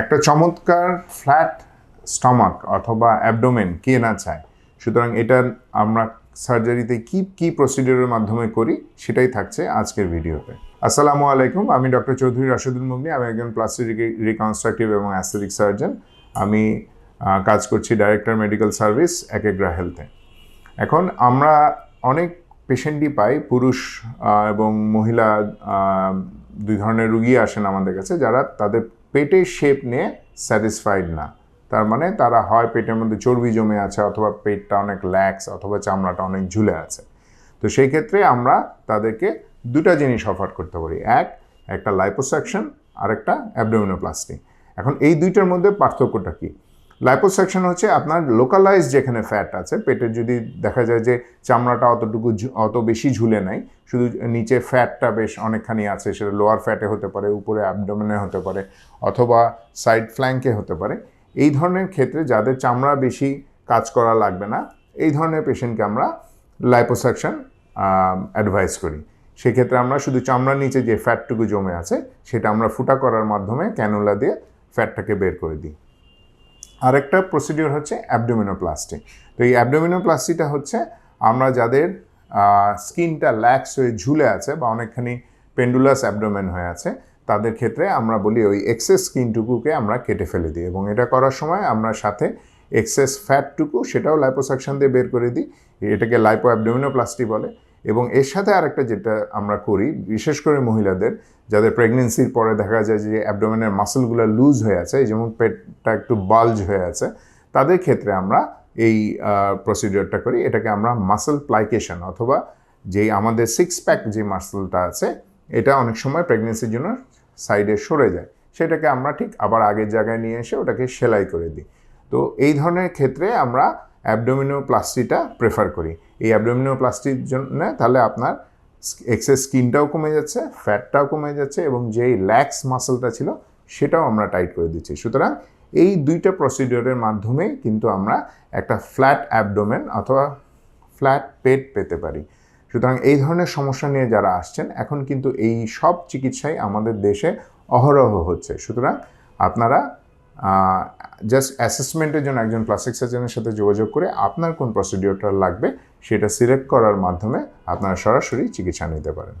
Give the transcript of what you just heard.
একটা চমৎকার flat stomach অথবা অ্যাবডোমেন কে না চায়। সুতরাং এটা আমরা সার্জারিতে কি কি প্রসিডিওরের মাধ্যমে করি, সেটাই থাকছে আজকের ভিডিওতে। আসসালামু আলাইকুম, আমি ডক্টর চৌধুরী রাশেদুল মুগনি, আমি একজন প্লাস্টিক রিকনস্ট্রাকটিভ এবং অ্যাস্থেটিক সার্জন আমি কাজ করছি ডাইরেক্টর মেডিকেল সার্ভিস একেগ্রা হেলথে এখন আমরা অনেক পেশেন্টই পাই পুরুষ এবং মহিলা দুই ধরনের রুগী আসেন আমাদের কাছে যারা তাদের পেটের শেপ নিয়ে স্যাটিসফাইড না। তার মানে তারা হয় পেটের মধ্যে চর্বি জমে আছে অথবা পেটটা অনেক ল্যাক্স অথবা চামড়াটা অনেক ঝুলে আছে। তো সেই ক্ষেত্রে আমরা তাদেরকে দুটা জিনিস অফার করতে পারি। এক, একটা লাইপোসাকশন আর একটা অ্যাবডোমিনোপ্লাস্টি এখন এই দুইটার মধ্যে পার্থক্যটা কী? লাইপোসাকশন হচ্ছে আপনার লোকালাইজ যেখানে ফ্যাট আছে পেটের যদি দেখা যায় যে চামড়াটা অতটুকু অত বেশি ঝুলে নাই, শুধু নিচে ফ্যাটটা বেশ অনেকখানি আছে, সেটা লোয়ার ফ্যাটে হতে পারে, উপরে অ্যাবডোমেনে হতে পারে, অথবা সাইড ফ্ল্যাঙ্কে হতে পারে, এই ধরনের ক্ষেত্রে যাদের চামড়া বেশি কাজ করা লাগবে না, এই ধরনের পেশেন্টকে আমরা লাইপোসাকশন অ্যাডভাইস করি। সেক্ষেত্রে আমরা শুধু চামড়ার নিচে যে ফ্যাটটুকু জমে আছে, সেটা আমরা ফুটা করার মাধ্যমে ক্যানুলা দিয়ে ফ্যাটটাকে বের করে দিই। আরেকটা প্রসিডিওর হচ্ছে অ্যাবডোমিনোপ্লাস্টি তো এই অ্যাবডোমিনোপ্লাস্টিটা হচ্ছে আমরা যাদের স্কিনটা ল্যাক্স হয়ে ঝুলে আছে বা অনেকখানি পেন্ডুলাস অ্যাবডোমেন হয়ে আছে, তাদের ক্ষেত্রে আমরা বলি ওই এক্সেস স্কিনটুকুকে আমরা কেটে ফেলে দিই এবং এটা করার সময় আমরা সাথে এক্সেস ফ্যাটটুকু সেটাও লাইপোসাকশন দিয়ে বের করে দিই। এটাকে লাইপো অ্যাবডোমিনোপ্লাস্টি বলে। এবং এর সাথে আরেকটা যেটা আমরা করি, বিশেষ করে মহিলাদের, যাদের প্রেগনেন্সির পরে দেখা যায় যে অ্যাবডোমেনের মাসেলগুলো লুজ হয়ে আছে যেমন পেটটা একটু বাল্জ হয়ে আছে, তাদের ক্ষেত্রে আমরা এই প্রসিডিওরটা করি। এটাকে আমরা মাসেল প্লাইকেশন অথবা যেই আমাদের সিক্স প্যাক যে মাসেলটা আছে, এটা অনেক সময় প্রেগনেন্সির জন্য সাইডে সরে যায়। সেটাকে আমরা ঠিক আবার আগের জায়গায় নিয়ে এসে ওটাকে সেলাই করে দিই। তো এই ধরনের ক্ষেত্রে আমরা অ্যাবডোমিনোপ্লাস্টিটা প্রেফার করি। এই অ্যাবডোমিনোপ্লাস্টির জন্য তাহলে আপনার এক্সেস স্কিনটাও কমে যাচ্ছে ফ্যাটটাও কমে যাচ্ছে এবং যেই ল্যাক্স মাসেলটা ছিল সেটাও আমরা টাইট করে দিচ্ছি। সুতরাং এই দুইটা প্রসিডিওরের মাধ্যমে কিন্তু আমরা একটা ফ্ল্যাট অ্যাবডোমেন অথবা ফ্ল্যাট পেট পেতে পারি। সুতরাং এই ধরনের সমস্যা নিয়ে যারা আসছেন, এখন কিন্তু এই সব চিকিৎসাই আমাদের দেশে অহরহ হচ্ছে। সুতরাং আপনারা জাস্ট অ্যাসেসমেন্টের জন্য একজন প্লাস্টিক সার্জনের সাথে যোগাযোগ করে আপনার কোন প্রসিডিওরটা লাগবে, সেটা সিলেক্ট করার মাধ্যমে আপনারা সরাসরি চিকিৎসা নিতে পারেন।